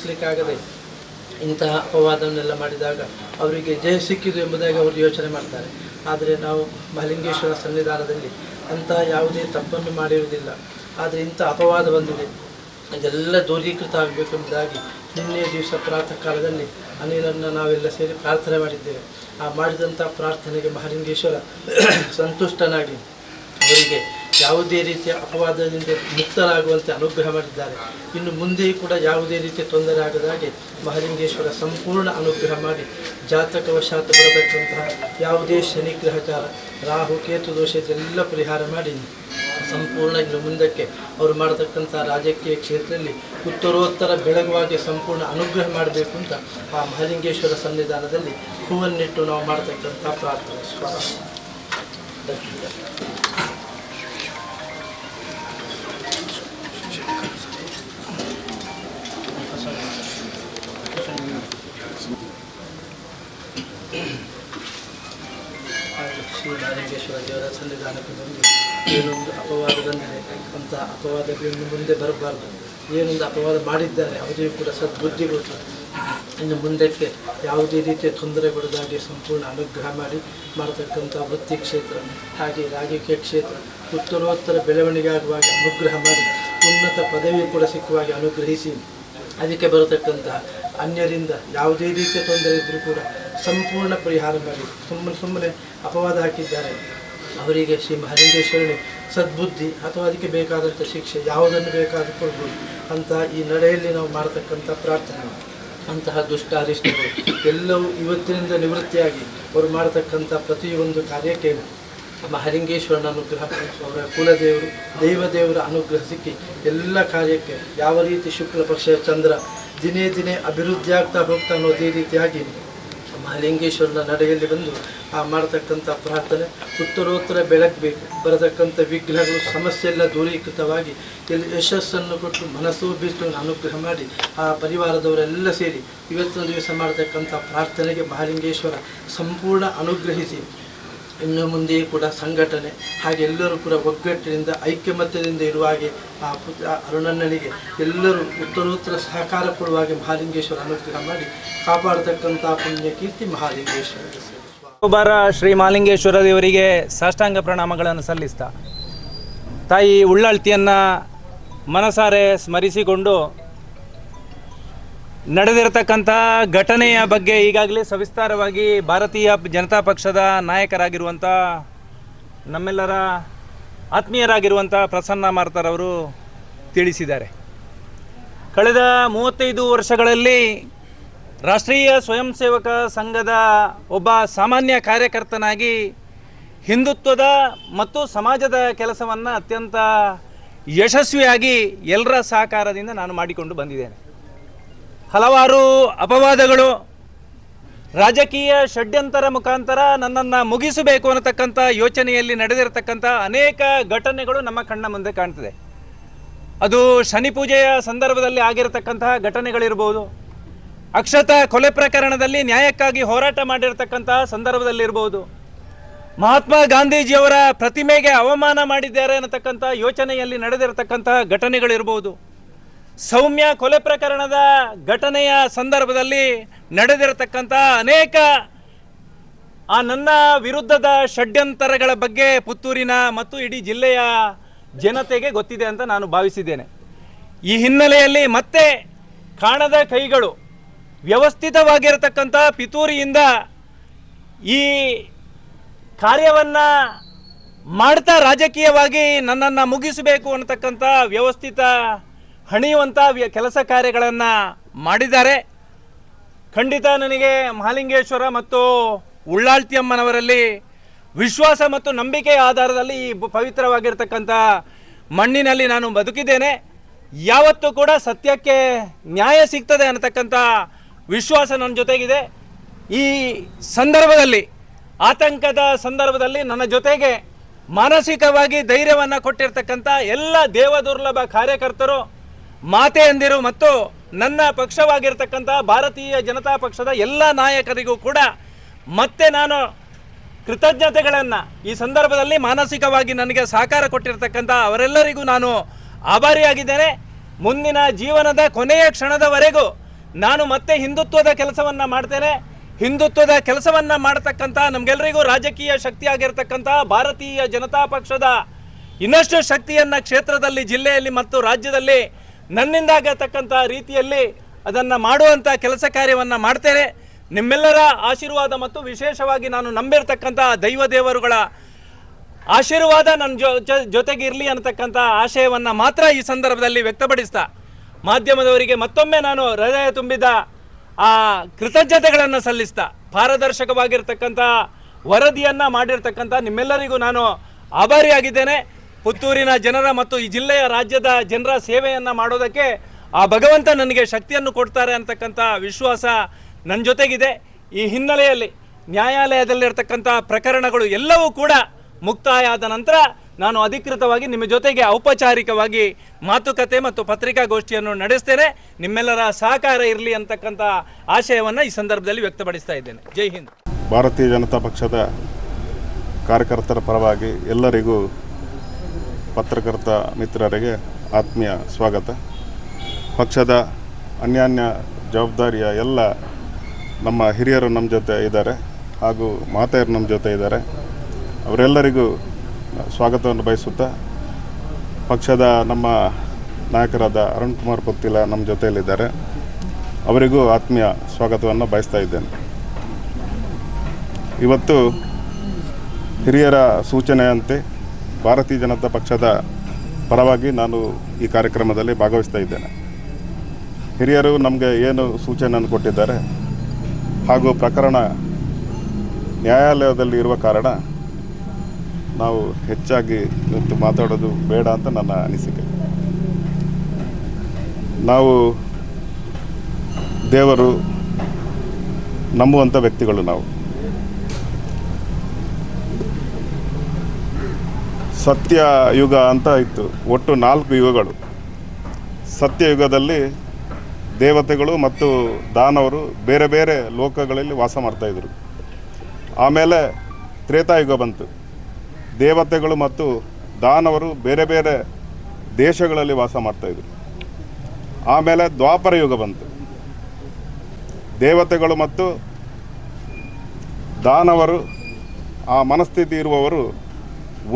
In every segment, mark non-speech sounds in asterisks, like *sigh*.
ಸಹಿಸಲಿಕ್ಕಾಗದೆ ಇಂತಹ ಅಪವಾದವನ್ನೆಲ್ಲ ಮಾಡಿದಾಗ ಅವರಿಗೆ ಜಯ ಸಿಕ್ಕಿತು ಎಂಬುದಾಗಿ ಅವರು ಯೋಚನೆ ಮಾಡ್ತಾರೆ. ಆದರೆ ನಾವು ಮಹಲಿಂಗೇಶ್ವರ ಸನ್ನಿಧಾನದಲ್ಲಿ ಅಂತಹ ಯಾವುದೇ ತಪ್ಪನ್ನು ಮಾಡಿರುವುದಿಲ್ಲ. ಆದರೆ ಇಂಥ ಅಪವಾದ ಬಂದಿದೆ. ಇದೆಲ್ಲ ದೂರೀಕೃತ ಆಗಬೇಕು ಎಂಬುದಾಗಿ ನಿನ್ನೆ ದಿವಸ ಪ್ರಾತಃ ಕಾಲದಲ್ಲಿ ಅನಿಲನ್ನು ನಾವೆಲ್ಲ ಸೇರಿ ಪ್ರಾರ್ಥನೆ ಮಾಡಿದ್ದೇವೆ. ಆ ಮಾಡಿದಂಥ ಪ್ರಾರ್ಥನೆಗೆ ಮಹಾಲಿಂಗೇಶ್ವರ *clears throat* ಸಂತುಷ್ಟನಾಗಿ ಅವರಿಗೆ ಯಾವುದೇ ರೀತಿಯ ಅಪವಾದದಿಂದ ಮುಕ್ತರಾಗುವಂತೆ ಅನುಗ್ರಹ ಮಾಡಿದ್ದಾರೆ. ಇನ್ನು ಮುಂದೆಯೂ ಕೂಡ ಯಾವುದೇ ರೀತಿಯ ತೊಂದರೆ ಆಗದಾಗೆ ಮಹಾಲಿಂಗೇಶ್ವರ ಸಂಪೂರ್ಣ ಅನುಗ್ರಹ ಮಾಡಿ ಜಾತಕವಶಾತ ಬರತಕ್ಕಂತಹ ಯಾವುದೇ ಶನಿಗ್ರಹಚಾರ ರಾಹು, ಕೇತು, ದೋಷ ಇದೆಲ್ಲ ಪರಿಹಾರ ಮಾಡಿ ಸಂಪೂರ್ಣ ಇನ್ನು ಮುಂದಕ್ಕೆ ಅವರು ಮಾಡತಕ್ಕಂಥ ರಾಜಕೀಯ ಕ್ಷೇತ್ರದಲ್ಲಿ ಉತ್ತರೋತ್ತರ ಬೆಳಗುವಾಗಿ ಸಂಪೂರ್ಣ ಅನುಗ್ರಹ ಮಾಡಬೇಕು ಅಂತ ಆ ಮಹಾಲಿಂಗೇಶ್ವರ ಸನ್ನಿಧಾನದಲ್ಲಿ ಹೂವನ್ನಿಟ್ಟು ನಾವು ಮಾಡತಕ್ಕಂಥ ಪ್ರಾರ್ಥನೆ. ಮಹಾಲಿಂಗೇಶ್ವರ ದೇವರ ಸನ್ನಿಧಾನಕ್ಕೆ ಬಂದು ಏನೊಂದು ಅಪವಾದ ಅಂತ ಅಪವಾದ ಇನ್ನು ಮುಂದೆ ಬರಬಾರ್ದು. ಏನೊಂದು ಅಪವಾದ ಮಾಡಿದ್ದಾರೆ, ಅವರಿಗೂ ಕೂಡ ಸದ್ಬುದ್ಧಿ ಕೊಟ್ಟು ಇನ್ನು ಮುಂದಕ್ಕೆ ಯಾವುದೇ ರೀತಿಯ ತೊಂದರೆ ಕೊಡದಾಗಿ ಸಂಪೂರ್ಣ ಅನುಗ್ರಹ ಮಾಡಿ ಮಾಡತಕ್ಕಂಥ ವೃತ್ತಿ ಕ್ಷೇತ್ರ, ಹಾಗೆ ರಾಜಕೀಯ ಕ್ಷೇತ್ರ, ಉತ್ತರೋತ್ತರ ಬೆಳವಣಿಗೆ ಆಗುವಾಗ ಅನುಗ್ರಹ ಮಾಡಿ, ಉನ್ನತ ಪದವಿ ಕೂಡ ಸಿಕ್ಕುವಾಗಿ ಅನುಗ್ರಹಿಸಿ, ಅದಕ್ಕೆ ಬರತಕ್ಕಂತಹ ಅನ್ಯರಿಂದ ಯಾವುದೇ ರೀತಿಯ ತೊಂದರೆ ಇದ್ದರೂ ಕೂಡ ಸಂಪೂರ್ಣ ಪರಿಹಾರ ಮಾಡಿ, ಸುಮ್ಮನೆ ಸುಮ್ಮನೆ ಅಪವಾದ ಹಾಕಿದ್ದಾರೆ. ಅವರಿಗೆ ಶ್ರೀ ಮಹಾಲಿಂಗೇಶ್ವರನೇ ಸದ್ಬುದ್ಧಿ ಅಥವಾ ಅದಕ್ಕೆ ಬೇಕಾದಂಥ ಶಿಕ್ಷೆ ಯಾವುದನ್ನು ಬೇಕಾದರೂ ಕೊಡ್ಬೋದು. ಅಂತ ಈ ನಡೆಯಲ್ಲಿ ನಾವು ಮಾಡತಕ್ಕಂಥ ಪ್ರಾರ್ಥನೆ. ಅಂತಹ ದುಷ್ಟ ಅರಿಷ್ಟಗಳು ಎಲ್ಲವೂ ಇವತ್ತಿನಿಂದ ನಿವೃತ್ತಿಯಾಗಿ ಅವರು ಮಾಡತಕ್ಕಂಥ ಪ್ರತಿಯೊಂದು ಕಾರ್ಯಕ್ಕೆ ಮಹಾಲಿಂಗೇಶ್ವರನ ಅನುಗ್ರಹ, ಅವರ ಕುಲದೇವರು, ದೈವದೇವರ ಅನುಗ್ರಹ ಸಿಕ್ಕಿ ಎಲ್ಲ ಕಾರ್ಯಕ್ಕೆ ಯಾವ ರೀತಿ ಶುಕ್ಲ ಪಕ್ಷ ಚಂದ್ರ ದಿನೇ ದಿನೇ ಅಭಿವೃದ್ಧಿ ಆಗ್ತಾ ಹೋಗ್ತಾ ಅನ್ನೋದೇ ರೀತಿಯಾಗಿ ಮಹಾಲಿಂಗೇಶ್ವರನ ನಡೆಯಲ್ಲಿ ಬಂದು ಆ ಮಾಡತಕ್ಕಂಥ ಪ್ರಾರ್ಥನೆ, ಉತ್ತರೋತ್ತರ ಬೆಳಗಬೇಕು ಬರತಕ್ಕಂಥ ವಿಘ್ನಗಳು ಸಮಸ್ಯೆ ಎಲ್ಲ ದೂರೀಕೃತವಾಗಿ ಇಲ್ಲಿ ಯಶಸ್ಸನ್ನು ಕೊಟ್ಟು ಮನಸ್ಸು ಬಿಟ್ಟು ಅನುಗ್ರಹ ಮಾಡಿ ಆ ಪರಿವಾರದವರೆಲ್ಲ ಸೇರಿ ಇವತ್ತಿನ ದಿವಸ ಮಾಡತಕ್ಕಂಥ ಪ್ರಾರ್ಥನೆಗೆ ಮಹಾಲಿಂಗೇಶ್ವರ ಸಂಪೂರ್ಣ ಅನುಗ್ರಹಿಸಿ. ಇನ್ನು ಮುಂದೆಯೂ ಕೂಡ ಸಂಘಟನೆ ಹಾಗೆ ಎಲ್ಲರೂ ಕೂಡ ಒಗ್ಗಟ್ಟಿನಿಂದ, ಐಕ್ಯಮತ್ಯದಿಂದ ಇರುವ ಹಾಗೆ ಆ ಪುತ್ರ ಅರುಣಣ್ಣನಿಗೆ ಎಲ್ಲರೂ ಉತ್ತರೋತ್ತರ ಸಹಕಾರ ಕೊಡುವ ಹಾಗೆ ಮಹಾಲಿಂಗೇಶ್ವರ ಅನುಗ್ರಹ ಮಾಡಿ ಕಾಪಾಡತಕ್ಕಂಥ ಪುಣ್ಯ ಕೀರ್ತಿ ಮಹಾಲಿಂಗೇಶ್ವರ ಒಬ್ಬರ ಶ್ರೀ ಮಾಲಿಂಗೇಶ್ವರ ದೇವರಿಗೆ ಸಾಷ್ಟಾಂಗ ಪ್ರಣಾಮಗಳನ್ನು ಸಲ್ಲಿಸ್ತಾ. ತಾಯಿ ಉಳ್ಳಾಳ್ತಿಯನ್ನು ಮನಸಾರೆ ಸ್ಮರಿಸಿಕೊಂಡು ನಡೆದಿರತಕ್ಕಂಥ ಘಟನೆಯ ಬಗ್ಗೆ ಈಗಾಗಲೇ ಸವಿಸ್ತಾರವಾಗಿ ಭಾರತೀಯ ಜನತಾ ಪಕ್ಷದ ನಾಯಕರಾಗಿರುವಂಥ ನಮ್ಮೆಲ್ಲರ ಆತ್ಮೀಯರಾಗಿರುವಂಥ ಪ್ರಸನ್ನ ಮಾರ್ತರವರು ತಿಳಿಸಿದ್ದಾರೆ. ಕಳೆದ ಮೂವತ್ತೈದು ವರ್ಷಗಳಲ್ಲಿ ರಾಷ್ಟ್ರೀಯ ಸ್ವಯಂ ಸೇವಕ ಸಂಘದ ಒಬ್ಬ ಸಾಮಾನ್ಯ ಕಾರ್ಯಕರ್ತನಾಗಿ ಹಿಂದುತ್ವದ ಮತ್ತು ಸಮಾಜದ ಕೆಲಸವನ್ನು ಅತ್ಯಂತ ಯಶಸ್ವಿಯಾಗಿ ಎಲ್ಲರ ಸಹಕಾರದಿಂದ ನಾನು ಮಾಡಿಕೊಂಡು ಬಂದಿದ್ದೇನೆ. ಹಲವಾರು ಅಪವಾದಗಳು. ರಾಜಕೀಯ ಷಡ್ಯಂತರ ಮುಖಾಂತರ ನನ್ನನ್ನು ಮುಗಿಸಬೇಕು ಅನ್ನತಕ್ಕಂಥ ಯೋಚನೆಯಲ್ಲಿ ನಡೆದಿರತಕ್ಕಂಥ ಅನೇಕ ಘಟನೆಗಳು ನಮ್ಮ ಕಣ್ಣ ಮುಂದೆ ಕಾಣ್ತದೆ. ಅದು ಶನಿ ಪೂಜೆಯ ಸಂದರ್ಭದಲ್ಲಿ ಆಗಿರತಕ್ಕಂತಹ ಘಟನೆಗಳಿರ್ಬೋದು. ಅಕ್ಷತ ಕೊಲೆ ಪ್ರಕರಣದಲ್ಲಿ ನ್ಯಾಯಕ್ಕಾಗಿ ಹೋರಾಟ ಮಾಡಿರತಕ್ಕಂತಹ ಸಂದರ್ಭದಲ್ಲಿರ್ಬೋದು. ಮಹಾತ್ಮ ಗಾಂಧೀಜಿಯವರ ಪ್ರತಿಮೆಗೆ ಅವಮಾನ ಮಾಡಿದ್ದಾರೆ ಅನ್ನತಕ್ಕಂಥ ಯೋಚನೆಯಲ್ಲಿ ನಡೆದಿರತಕ್ಕಂತಹ ಘಟನೆಗಳಿರ್ಬೋದು. ಸೌಮ್ಯ ಕೊಲೆ ಪ್ರಕರಣದ ಘಟನೆಯ ಸಂದರ್ಭದಲ್ಲಿ ನಡೆದಿರತಕ್ಕಂಥ ಅನೇಕ, ಆ ನನ್ನ ವಿರುದ್ಧದ ಷಡ್ಯಂತರಗಳ ಬಗ್ಗೆ ಪುತ್ತೂರಿನ ಮತ್ತು ಇಡೀ ಜಿಲ್ಲೆಯ ಜನತೆಗೆ ಗೊತ್ತಿದೆ ಅಂತ ನಾನು ಭಾವಿಸಿದ್ದೇನೆ. ಈ ಹಿನ್ನೆಲೆಯಲ್ಲಿ ಮತ್ತೆ ಕಾಣದ ಕೈಗಳು ವ್ಯವಸ್ಥಿತವಾಗಿರತಕ್ಕಂಥ ಪಿತೂರಿಯಿಂದ ಈ ಕಾರ್ಯವನ್ನು ಮಾಡ್ತಾ ರಾಜಕೀಯವಾಗಿ ನನ್ನನ್ನು ಮುಗಿಸಬೇಕು ಅನ್ನತಕ್ಕಂಥ ವ್ಯವಸ್ಥಿತ ಹಣಿಯುವಂಥ ಕೆಲಸ ಕಾರ್ಯಗಳನ್ನು ಮಾಡಿದ್ದಾರೆ. ಖಂಡಿತ ನನಗೆ ಮಹಾಲಿಂಗೇಶ್ವರ ಮತ್ತು ಉಳ್ಳಾಳ್ತಿಯಮ್ಮನವರಲ್ಲಿ ವಿಶ್ವಾಸ ಮತ್ತು ನಂಬಿಕೆಯ ಆಧಾರದಲ್ಲಿ ಈ ಪವಿತ್ರವಾಗಿರ್ತಕ್ಕಂಥ ಮಣ್ಣಿನಲ್ಲಿ ನಾನು ಬದುಕಿದ್ದೇನೆ. ಯಾವತ್ತೂ ಕೂಡ ಸತ್ಯಕ್ಕೆ ನ್ಯಾಯ ಸಿಗ್ತದೆ ಅನ್ನತಕ್ಕಂಥ ವಿಶ್ವಾಸ ನನ್ನ ಜೊತೆಗಿದೆ. ಈ ಸಂದರ್ಭದಲ್ಲಿ, ಆತಂಕದ ಸಂದರ್ಭದಲ್ಲಿ ನನ್ನ ಜೊತೆಗೆ ಮಾನಸಿಕವಾಗಿ ಧೈರ್ಯವನ್ನು ಕೊಟ್ಟಿರ್ತಕ್ಕಂಥ ಎಲ್ಲ ದೇವದುರ್ಲಭ ಕಾರ್ಯಕರ್ತರು ಮಾತೆಯಂದಿರು ಮತ್ತು ನನ್ನ ಪಕ್ಷವಾಗಿರ್ತಕ್ಕಂಥ ಭಾರತೀಯ ಜನತಾ ಪಕ್ಷದ ಎಲ್ಲ ನಾಯಕರಿಗೂ ಕೂಡ ಮತ್ತೆ ನಾನು ಕೃತಜ್ಞತೆಗಳನ್ನು ಈ ಸಂದರ್ಭದಲ್ಲಿ ಮಾನಸಿಕವಾಗಿ ನನಗೆ ಸಹಕಾರ ಕೊಟ್ಟಿರ್ತಕ್ಕಂಥ ಅವರೆಲ್ಲರಿಗೂ ನಾನು ಆಭಾರಿಯಾಗಿದ್ದೇನೆ. ಮುಂದಿನ ಜೀವನದ ಕೊನೆಯ ಕ್ಷಣದವರೆಗೂ ನಾನು ಮತ್ತೆ ಹಿಂದುತ್ವದ ಕೆಲಸವನ್ನು ಮಾಡ್ತೇನೆ. ಹಿಂದುತ್ವದ ಕೆಲಸವನ್ನು ಮಾಡತಕ್ಕಂಥ ನಮಗೆಲ್ಲರಿಗೂ ರಾಜಕೀಯ ಶಕ್ತಿಯಾಗಿರ್ತಕ್ಕಂಥ ಭಾರತೀಯ ಜನತಾ ಪಕ್ಷದ ಇನ್ನಷ್ಟು ಶಕ್ತಿಯನ್ನು ಕ್ಷೇತ್ರದಲ್ಲಿ, ಜಿಲ್ಲೆಯಲ್ಲಿ ಮತ್ತು ರಾಜ್ಯದಲ್ಲಿ ನನ್ನಿಂದಾಗತಕ್ಕಂಥ ರೀತಿಯಲ್ಲಿ ಅದನ್ನು ಮಾಡುವಂಥ ಕೆಲಸ ಕಾರ್ಯವನ್ನು ಮಾಡ್ತೇನೆ. ನಿಮ್ಮೆಲ್ಲರ ಆಶೀರ್ವಾದ ಮತ್ತು ವಿಶೇಷವಾಗಿ ನಾನು ನಂಬಿರ್ತಕ್ಕಂಥ ದೈವ ದೇವರುಗಳ ಆಶೀರ್ವಾದ ನನ್ನ ಜೊ ಜೊತೆಗಿರಲಿ ಅನ್ನತಕ್ಕಂಥ ಆಶಯವನ್ನು ಮಾತ್ರ ಈ ಸಂದರ್ಭದಲ್ಲಿ ವ್ಯಕ್ತಪಡಿಸ್ತಾ, ಮಾಧ್ಯಮದವರಿಗೆ ಮತ್ತೊಮ್ಮೆ ನಾನು ಹೃದಯ ತುಂಬಿದ ಆ ಕೃತಜ್ಞತೆಗಳನ್ನು ಸಲ್ಲಿಸ್ತಾ ಪಾರದರ್ಶಕವಾಗಿರ್ತಕ್ಕಂಥ ವರದಿಯನ್ನು ಮಾಡಿರ್ತಕ್ಕಂಥ ನಿಮ್ಮೆಲ್ಲರಿಗೂ ನಾನು ಆಭಾರಿಯಾಗಿದ್ದೇನೆ. ಪುತ್ತೂರಿನ ಜನರ ಮತ್ತು ಈ ಜಿಲ್ಲೆಯ ರಾಜ್ಯದ ಜನರ ಸೇವೆಯನ್ನು ಮಾಡೋದಕ್ಕೆ ಆ ಭಗವಂತ ನನಗೆ ಶಕ್ತಿಯನ್ನು ಕೊಡ್ತಾರೆ ಅಂತಕ್ಕಂಥ ವಿಶ್ವಾಸ ನನ್ನ ಜೊತೆಗಿದೆ. ಈ ಹಿನ್ನೆಲೆಯಲ್ಲಿ ನ್ಯಾಯಾಲಯದಲ್ಲಿರ್ತಕ್ಕಂಥ ಪ್ರಕರಣಗಳು ಎಲ್ಲವೂ ಕೂಡ ಮುಕ್ತಾಯ ಆದ ನಂತರ ನಾನು ಅಧಿಕೃತವಾಗಿ ನಿಮ್ಮ ಜೊತೆಗೆ ಔಪಚಾರಿಕವಾಗಿ ಮಾತುಕತೆ ಮತ್ತು ಪತ್ರಿಕಾಗೋಷ್ಠಿಯನ್ನು ನಡೆಸ್ತೇನೆ. ನಿಮ್ಮೆಲ್ಲರ ಸಹಕಾರ ಇರಲಿ ಅಂತಕ್ಕಂಥ ಆಶಯವನ್ನು ಈ ಸಂದರ್ಭದಲ್ಲಿ ವ್ಯಕ್ತಪಡಿಸ್ತಾ ಇದ್ದೇನೆ. ಜೈ ಹಿಂದ್. ಭಾರತೀಯ ಜನತಾ ಪಕ್ಷದ ಕಾರ್ಯಕರ್ತರ ಪರವಾಗಿ ಎಲ್ಲರಿಗೂ ಪತ್ರಕರ್ತ ಮಿತ್ರರಿಗೆ ಆತ್ಮೀಯ ಸ್ವಾಗತ. ಪಕ್ಷದ ಅನ್ಯಾನ್ಯ ಜವಾಬ್ದಾರಿಯ ಎಲ್ಲ ನಮ್ಮ ಹಿರಿಯರು ನಮ್ಮ ಜೊತೆ ಇದ್ದಾರೆ ಹಾಗೂ ಮಾತೆಯರು ನಮ್ಮ ಜೊತೆ ಇದ್ದಾರೆ. ಅವರೆಲ್ಲರಿಗೂ ಸ್ವಾಗತವನ್ನು ಬಯಸುತ್ತಾ ಪಕ್ಷದ ನಮ್ಮ ನಾಯಕರಾದ ಅರುಣ್ ಕುಮಾರ್ ಪೊತ್ತಿಲ ನಮ್ಮ ಜೊತೆಯಲ್ಲಿದ್ದಾರೆ. ಅವರಿಗೂ ಆತ್ಮೀಯ ಸ್ವಾಗತವನ್ನು ಬಯಸ್ತಾ ಇದ್ದೇನೆ. ಇವತ್ತು ಹಿರಿಯರ ಸೂಚನೆಯಂತೆ ಭಾರತೀಯ ಜನತಾ ಪಕ್ಷದ ಪರವಾಗಿ ನಾನು ಈ ಕಾರ್ಯಕ್ರಮದಲ್ಲಿ ಭಾಗವಹಿಸ್ತಾ ಇದ್ದೇನೆ. ಹಿರಿಯರು ನಮಗೆ ಏನು ಸೂಚನೆಯನ್ನು ಕೊಟ್ಟಿದ್ದಾರೆ ಹಾಗೂ ಪ್ರಕರಣ ನ್ಯಾಯಾಲಯದಲ್ಲಿ ಇರುವ ಕಾರಣ ನಾವು ಹೆಚ್ಚಾಗಿ ಇವತ್ತು ಮಾತಾಡೋದು ಬೇಡ ಅಂತ ನನ್ನ ಅನಿಸಿಕೆ. ನಾವು ದೇವರು ನಂಬುವಂಥ ವ್ಯಕ್ತಿಗಳು ನಾವು. ಸತ್ಯ ಯುಗ ಅಂತ ಇತ್ತು. ಒಟ್ಟು ನಾಲ್ಕು ಯುಗಗಳು. ಸತ್ಯಯುಗದಲ್ಲಿ ದೇವತೆಗಳು ಮತ್ತು ದಾನವರು ಬೇರೆ ಬೇರೆ ಲೋಕಗಳಲ್ಲಿ ವಾಸ ಮಾಡ್ತಾಯಿದ್ರು ಆಮೇಲೆ ತ್ರೇತಾಯುಗ ಬಂತು. ದೇವತೆಗಳು ಮತ್ತು ದಾನವರು ಬೇರೆ ಬೇರೆ ದೇಶಗಳಲ್ಲಿ ವಾಸ ಮಾಡ್ತಾಯಿದ್ರು ಆಮೇಲೆ ದ್ವಾಪರ ಯುಗ ಬಂತು. ದೇವತೆಗಳು ಮತ್ತು ದಾನವರು, ಆ ಮನಸ್ಥಿತಿ ಇರುವವರು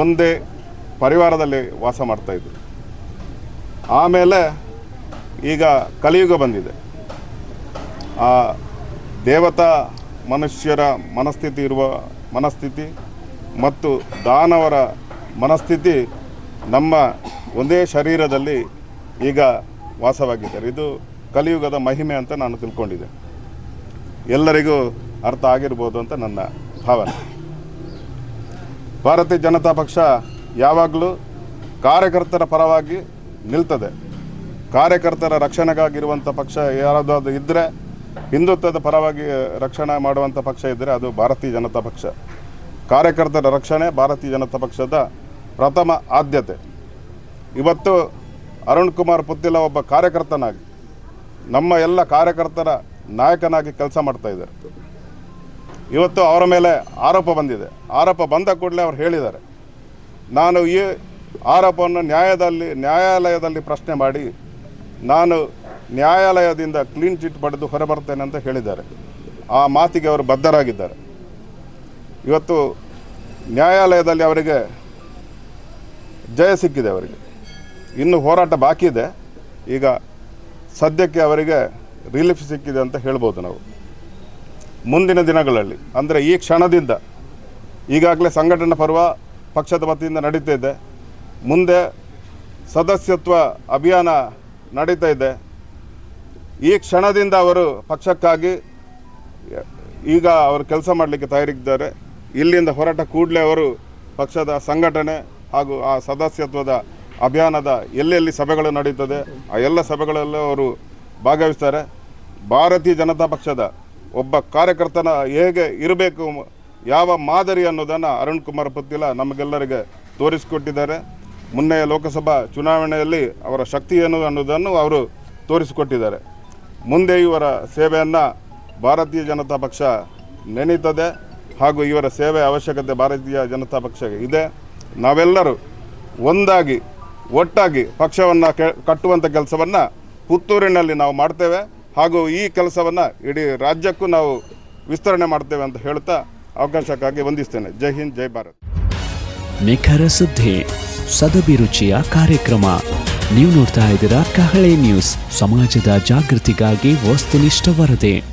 ಒಂದೇ ಪರಿವಾರದಲ್ಲಿ ವಾಸ ಮಾಡ್ತಾಯಿದ್ರು ಆಮೇಲೆ ಈಗ ಕಲಿಯುಗ ಬಂದಿದೆ. ಆ ದೇವತಾ ಮನುಷ್ಯರ ಮನಸ್ಥಿತಿ ಇರುವ ಮನಸ್ಥಿತಿ ಮತ್ತು ದಾನವರ ಮನಸ್ಥಿತಿ ನಮ್ಮ ಒಂದೇ ಶರೀರದಲ್ಲಿ ಈಗ ವಾಸವಾಗಿದ್ದಾರೆ. ಇದು ಕಲಿಯುಗದ ಮಹಿಮೆ ಅಂತ ನಾನು ತಿಳ್ಕೊಂಡಿದ್ದೆ. ಎಲ್ಲರಿಗೂ ಅರ್ಥ ಆಗಿರ್ಬೋದು ಅಂತ ನನ್ನ ಭಾವನೆ. ಭಾರತೀಯ ಜನತಾ ಪಕ್ಷ ಯಾವಾಗಲೂ ಕಾರ್ಯಕರ್ತರ ಪರವಾಗಿ ನಿಲ್ತದೆ. ಕಾರ್ಯಕರ್ತರ ರಕ್ಷಣೆಗಾಗಿರುವಂಥ ಪಕ್ಷ ಯಾರಾದರೂ ಇದ್ದರೆ ಹಿಂದುತ್ವದ ಪರವಾಗಿ ರಕ್ಷಣೆ ಮಾಡುವಂಥ ಪಕ್ಷ ಇದ್ದರೆ ಅದು ಭಾರತೀಯ ಜನತಾ ಪಕ್ಷ. ಕಾರ್ಯಕರ್ತರ ರಕ್ಷಣೆ ಭಾರತೀಯ ಜನತಾ ಪಕ್ಷದ ಪ್ರಥಮ ಆದ್ಯತೆ. ಇವತ್ತು ಅರುಣ್ ಕುಮಾರ್ ಪುತ್ತಿಲ ಒಬ್ಬ ಕಾರ್ಯಕರ್ತನಾಗಿ ನಮ್ಮ ಎಲ್ಲ ಕಾರ್ಯಕರ್ತರ ನಾಯಕನಾಗಿ ಕೆಲಸ ಮಾಡ್ತಾ ಇದ್ದಾರೆ. ಇವತ್ತು ಅವರ ಮೇಲೆ ಆರೋಪ ಬಂದಿದೆ. ಆರೋಪ ಬಂದ ಕೂಡಲೇ ಅವ್ರು ಹೇಳಿದ್ದಾರೆ. ನಾನು ಈ ಆರೋಪವನ್ನು ನ್ಯಾಯದಲ್ಲಿ, ನ್ಯಾಯಾಲಯದಲ್ಲಿ ಪ್ರಶ್ನೆ ಮಾಡಿ ನಾನು ನ್ಯಾಯಾಲಯದಿಂದ ಕ್ಲೀನ್ ಚಿಟ್ ಪಡೆದು ಹೊರಬರ್ತೇನೆ ಅಂತ ಹೇಳಿದ್ದಾರೆ. ಆ ಮಾತಿಗೆ ಅವರು ಬದ್ಧರಾಗಿದ್ದಾರೆ. ಇವತ್ತು ನ್ಯಾಯಾಲಯದಲ್ಲಿ ಅವರಿಗೆ ಜಯ ಸಿಕ್ಕಿದೆ ಅವರಿಗೆ. ಇನ್ನು ಹೋರಾಟ ಬಾಕಿ ಇದೆ. ಈಗ ಸದ್ಯಕ್ಕೆ ಅವರಿಗೆ ರಿಲೀಫ್ ಸಿಕ್ಕಿದೆ ಅಂತ ಹೇಳ್ಬೋದು ನಾವು. ಮುಂದಿನ ದಿನಗಳಲ್ಲಿ, ಅಂದರೆ ಈ ಕ್ಷಣದಿಂದ, ಈಗಾಗಲೇ ಸಂಘಟನಾ ಪರ್ವ ಪಕ್ಷದ ವತಿಯಿಂದ ನಡೀತಾ ಇದೆ. ಮುಂದೆ ಸದಸ್ಯತ್ವ ಅಭಿಯಾನ ನಡೀತಾ ಇದೆ. ಈ ಕ್ಷಣದಿಂದ ಅವರು ಪಕ್ಷಕ್ಕಾಗಿ, ಈಗ ಅವರು ಕೆಲಸ ಮಾಡಲಿಕ್ಕೆ ತಯಾರಿದ್ದಾರೆ. ಇಲ್ಲಿಂದ ಹೊರಟ ಕೂಡಲೇ ಅವರು ಪಕ್ಷದ ಸಂಘಟನೆ ಹಾಗೂ ಆ ಸದಸ್ಯತ್ವದ ಅಭಿಯಾನದ ಎಲ್ಲೆಲ್ಲಿ ಸಭೆಗಳು ನಡೀತದೆ, ಆ ಎಲ್ಲ ಸಭೆಗಳಲ್ಲೂ ಅವರು ಭಾಗವಹಿಸ್ತಾರೆ. ಭಾರತೀಯ ಜನತಾ ಪಕ್ಷದ ಒಬ್ಬ ಕಾರ್ಯಕರ್ತನ ಹೇಗೆ ಇರಬೇಕು ಯಾವ ಮಾದರಿ ಅನ್ನೋದನ್ನು ಅರುಣ್ ಕುಮಾರ್ ಪುತ್ತಿಲ ನಮಗೆಲ್ಲರಿಗೆ ತೋರಿಸಿಕೊಟ್ಟಿದ್ದಾರೆ. ಮುನ್ನೆಯ ಲೋಕಸಭಾ ಚುನಾವಣೆಯಲ್ಲಿ ಅವರ ಶಕ್ತಿ ಏನು ಅನ್ನೋದನ್ನು ಅವರು ತೋರಿಸಿಕೊಟ್ಟಿದ್ದಾರೆ. ಮುಂದೆ ಇವರ ಸೇವೆಯನ್ನು ಭಾರತೀಯ ಜನತಾ ಪಕ್ಷ ನೆನೀತದೆ ಹಾಗೂ ಇವರ ಸೇವೆ ಅವಶ್ಯಕತೆ ಭಾರತೀಯ ಜನತಾ ಪಕ್ಷಕ್ಕೆ ಇದೆ. ನಾವೆಲ್ಲರೂ ಒಂದಾಗಿ, ಒಟ್ಟಾಗಿ ಪಕ್ಷವನ್ನು ಕಟ್ಟುವಂಥ ಕೆಲಸವನ್ನು ಪುತ್ತೂರಿನಲ್ಲಿ ನಾವು ಮಾಡ್ತೇವೆ. ಹಾಗೂ ಈ ಕೆಲಸವನ್ನು ಇಡೀ ರಾಜ್ಯಕ್ಕೂ ನಾವು ವಿಸ್ತರಣೆ ಮಾಡ್ತೇವೆ ಅಂತ ಹೇಳ್ತಾ ಅವಕಾಶಕ್ಕಾಗಿ ವಂದಿಸ್ತೇನೆ. ಜೈ ಹಿಂದ್, ಜೈ ಭಾರತ್. ನಿಖರ ಸುದ್ದಿ ಸದಭಿರುಚಿಯ ಕಾರ್ಯಕ್ರಮ. ನೀವು ನೋಡ್ತಾ ಇದ್ದೀರಾ ಕಹಳೆ ನ್ಯೂಸ್. ಸಮಾಜದ ಜಾಗೃತಿಗಾಗಿ ವಸ್ತುನಿಷ್ಠ ವರದಿ.